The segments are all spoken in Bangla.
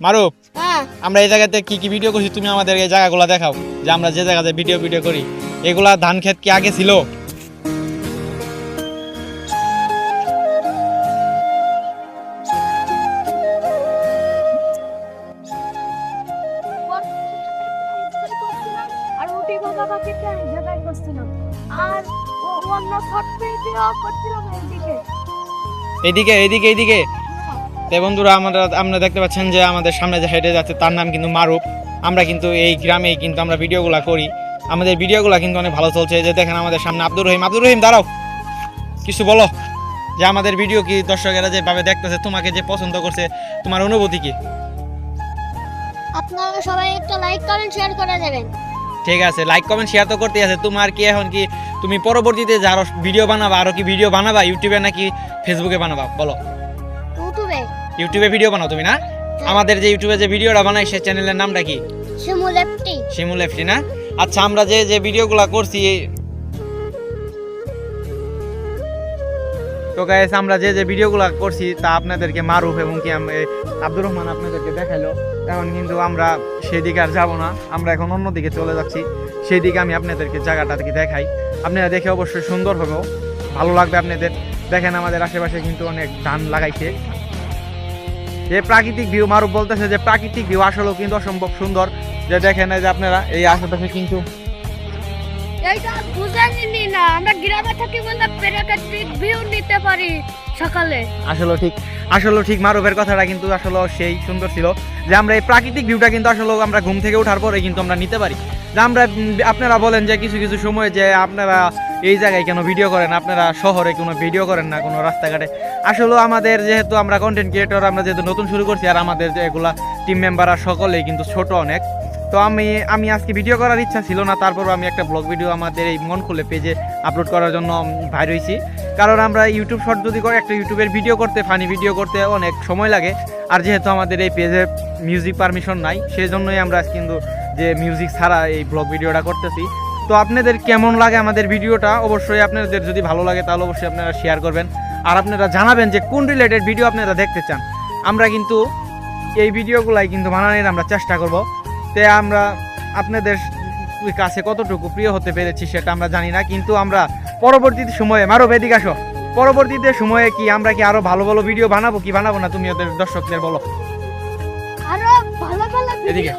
মারুফ হ্যাঁ। আমরা এই জায়গাতে কি কি ভিডিও করছি তুমি আমাদের এই জায়গাগুলো দেখাও যে আমরা যে জায়গাতে ভিডিও ভিডিও করি। এগুলা ধান ক্ষেত কি আগে ছিল? এদিকে। এদিকে বাবা পাখিতে এক জায়গায় করছিলাম আর ও- অন্য শর্ট ভিডিও করছিলাম এইদিকে এইদিকে এইদিকে এইদিকে তো বন্ধুরা আমরা আপনারা দেখতে পাচ্ছেন যে আমাদের সামনে যে হেঁটে যাচ্ছে তার নাম কিন্তু মারুফ। আমরা কিন্তু এই গ্রামেই কিন্তু আমরা ভিডিওগুলো করি। আমাদের ভিডিওগুলো কিন্তু অনেক ভালো চলছে। যে দেখেন আমাদের সামনে আব্দুর রহিম। আব্দুর রহিম দাঁড়াও। কিছু বলো যে আমাদের ভিডিও কি দর্শকেরা যেভাবে দেখতেছে তোমাকে যে পছন্দ করছে তোমার অনুভূতি কি? আপনারা সবাই একটা লাইক কমেন্ট শেয়ার করে দেবেন। ঠিক আছে লাইক কমেন্ট শেয়ার তো করতে আছে। তোমার কি এখন কি তুমি পরবর্তীতে যে আরও ভিডিও বানাবা আরও কি ভিডিও বানাবা ইউটিউবে নাকি ফেসবুকে বানাবা? বলো। ইউটিউবে ভিডিও বানাও তুমি না? আমাদের যে ইউটিউবে যে ভিডিওটা বানাই সে চ্যানেলের নামটা কি? শিমুল এফটি। শিমুল এফটি না? আচ্ছা আমরা যে যে ভিডিওগুলো করছি তো গাইস আমরা যে যে ভিডিওগুলো করছি তা আপনাদেরকে মারুফ এবং কি আব্দুর রহমান আপনাদেরকে দেখাইলো। এখন কিন্তু আমরা সেদিকে আর যাব না। আমরা এখন অন্যদিকে চলে যাচ্ছি। সেই দিকে আমি আপনাদেরকে জায়গাটা থেকে দেখাই। আপনারা দেখে অবশ্যই সুন্দর হবে ভালো লাগবে আপনাদের। দেখেন আমাদের আশেপাশে কিন্তু অনেক ধান লাগাইছে। যে প্রাকৃতিক ভিউ মারুফ বলতেছে যে প্রাকৃতিক ভিউ আসলেও কিন্তু অসম্ভব সুন্দর। যে দেখেন এই যে আপনারা এই আশেপাশে কিন্তু এইটা বুঝেনি না আমরা গ্রামে থাকি বলে প্রাকৃতিক ভিউ নিতে পারি সকালে। আসলে ঠিক আসলে ঠিক মারুফের কথাটা কিন্তু আসলে সেই সুন্দর ছিল। যে আমরা এই প্রাকৃতিক ভিউটা কিন্তু আসলে আমরা ঘুম থেকে ওঠার পরে কিন্তু আমরা নিতে পারি। যে আমরা আপনারা বলেন যে কিছু কিছু সময় যে আপনারা এই জায়গায় কেন ভিডিও করেন আপনারা শহরে কোনো ভিডিও করেন না কোনো রাস্তাঘাটে। আসলে আমাদের যেহেতু আমরা কন্টেন্ট ক্রিয়েটর আমরা যেহেতু নতুন শুরু করছি, আর আমাদের যে এগুলা টিম মেম্বাররা সকলেই কিন্তু ছোট অনেক, তো আমি আমি আজকে ভিডিও করার ইচ্ছা ছিল না তারপরও আমি একটা ব্লগ ভিডিও আমাদের এই মন খুলে পেজে আপলোড করার জন্য বাইর হয়েছি কারণ আমরা ইউটিউব শর্ট যদি করে, একটা ইউটিউবের ভিডিও করতে ফানি ভিডিও করতে অনেক সময় লাগে, আর যেহেতু আমাদের এই পেজে মিউজিক পারমিশন নাই সেই জন্যই আমরা কিন্তু যে মিউজিক ছাড়া এই ব্লগ ভিডিওটা করতেছি। তো আপনাদের কেমন লাগে আমাদের ভিডিওটা অবশ্যই আপনাদের যদি ভালো লাগে, তাহলে অবশ্যই আপনারা শেয়ার করবেন। আর আপনারা জানাবেন যে কোন রিলেটেড ভিডিও আপনারা দেখতে চান। আমরা কিন্তু এই ভিডিওগুলাই কিন্তু বানানোর আমরা চেষ্টা করব। তে আমরা আপনাদের কাছে কতটুকু প্রিয় হতে পেরেছি সেটা আমরা জানি না কিন্তু আমরা পরবর্তী সময়ে মারো বেদিক আসো। পরবর্তীতে সময়ে কি আমরা কি আরও ভালো ভালো ভিডিও বানাবো কি বানাবো না তুমি ওদের দর্শকদের বলো। আরও ভালো ভালো এদিকে।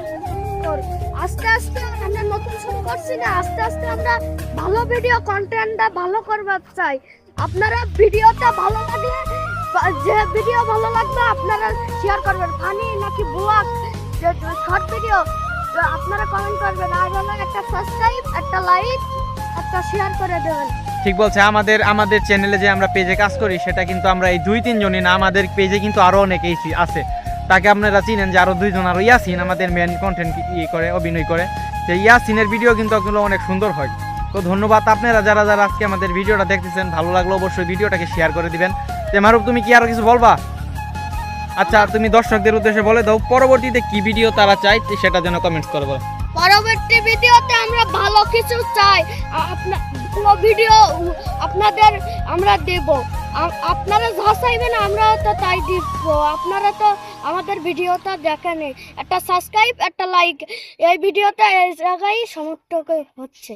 আস্তে আস্তে আমরা নতুন শুরু করছি না আস্তে আস্তে আমরা ভালো ভিডিও কন্টেন্টটা ভালো করবার চাই। আপনারা ভিডিওটা ভালো লাগলে, বা- যে ভিডিও ভালো লাগবে আপনারা শেয়ার করবেন। ফানি নাকি ব্লগ শর্ট ভিডিও আপনারা কমেন্ট করবেন। আর হলো একটা সাবস্ক্রাইব একটা লাইক একটা শেয়ার করে দেবেন। ঠিক বলছে, আমাদের আমাদের চ্যানেলে যে আমরা পেজে কাজ করি, সেটা কিন্তু আমরা এই দুই তিনজনই না, আমাদের পেজে কিন্তু আরও অনেকেই আছে। তাকে আপনারা চিনেন যে আরও দুইজন, আরও ইয়াসিন আমাদের মেন কন্টেন্ট ই করে, অভিনয় করে। যে ইয়াসিনের ভিডিও কিন্তু অনেক সুন্দর হয়। তো ধন্যবাদ আপনারা যারা যারা আজকে আমাদের ভিডিওটা দেখতেছেন, ভালো লাগল অবশ্যই ভিডিওটাকে শেয়ার করে দিবেন। যে মারুফ, তুমি কি আরও কিছু বলবা? আচ্ছা তুমি দর্শকদের উদ্দেশ্যে বলে দাও, পরবর্তীতে কি ভিডিও তারা চায় সেটা যেন কমেন্টস করে বলো। পরবর্তী ভিডিওতে আমরা ভালো কিছু চাই আপনার ভিডিও আপনাদের আমরা দেব। আপনারা যা চাইবেন আমরা তো তাই দিব। আপনারা তো আমাদের ভিডিওটা দেখেন একটা সাবস্ক্রাইব একটা লাইক এই ভিডিওটা এই জায়গায় সমর্থক হচ্ছে।